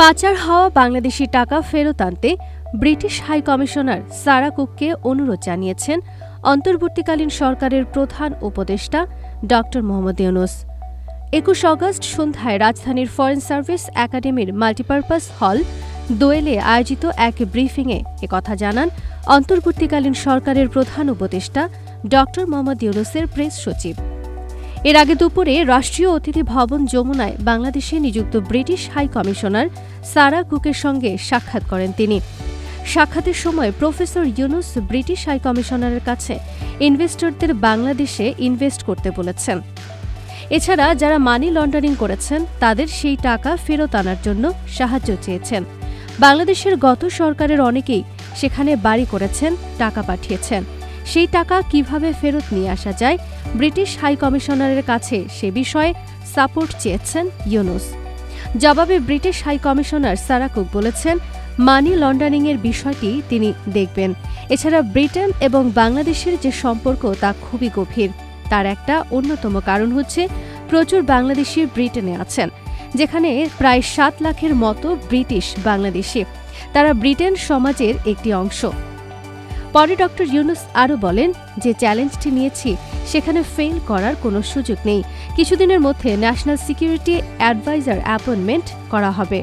পাচার হওয়া বাংলাদেশি টাকা ফেরত আনতে ব্রিটিশ হাই কমিশনার সারা কুককে অনুরোধ জানিয়েছেন অন্তর্বর্তীকালীন সরকারের প্রধান উপদেষ্টা ড মোহাম্মদ ইউনুস। একুশ অগস্ট সন্ধ্যায় রাজধানীর ফরেন সার্ভিস একাডেমির মাল্টিপারপাস হল দোয়েলে আয়োজিত এক ব্রিফিংয়ে একথা জানান অন্তর্বর্তীকালীন সরকারের প্রধান উপদেষ্টা ড মোহাম্মদ ইউনুসের প্রেস সচিব। এর আগে দুপুরে রাষ্ট্রীয় অতিথি ভবন যমুনায় বাংলাদেশে নিযুক্ত ব্রিটিশ হাই কমিশনার সারা কুকের সঙ্গে সাক্ষাৎ করেন তিনি। সাক্ষাতের সময় প্রফেসর ইউনুস ব্রিটিশ হাই কমিশনারের কাছে ইনভেস্টরদের বাংলাদেশে ইনভেস্ট করতে বলেছেন। এছাড়া যারা মানি লন্ডারিং করেছেন, তাদের সেই টাকা ফেরত আনার জন্য সাহায্য চেয়েছেন। বাংলাদেশের গত সরকারের অনেকেই সেখানে বাড়ি করেছেন, টাকা পাঠিয়েছেন। সেই টাকা কীভাবে ফেরত নিয়ে আসা যায়? ব্রিটিশ হাই কমিশনারের কাছে সে বিষয়ে সাপোর্ট চেয়েছেন ইউনুস। জবাবে ব্রিটিশ হাই কমিশনার সারাকুক বলেছেন, মানি লন্ডারিংয়ের বিষয়টি তিনি দেখবেন। এছাড়া ব্রিটেন এবং বাংলাদেশের যে সম্পর্ক তা খুবই গভীর। তার একটা অন্যতম কারণ হচ্ছে, প্রচুর বাংলাদেশি ব্রিটেনে আছেন, যেখানে প্রায় সাত লাখের মতো ব্রিটিশ বাংলাদেশি। তারা ব্রিটেন সমাজের একটি অংশ। পরে ডক্টর ইউনুস আরও বলেন যে চ্যালেঞ্জটি নিয়েছি, সেখানে ফেল করার কোনো সুযোগ নেই। কিছুদিনের মধ্যে ন্যাশনাল সিকিউরিটি অ্যাডভাইজার অ্যাপয়েন্টমেন্ট করা হবে।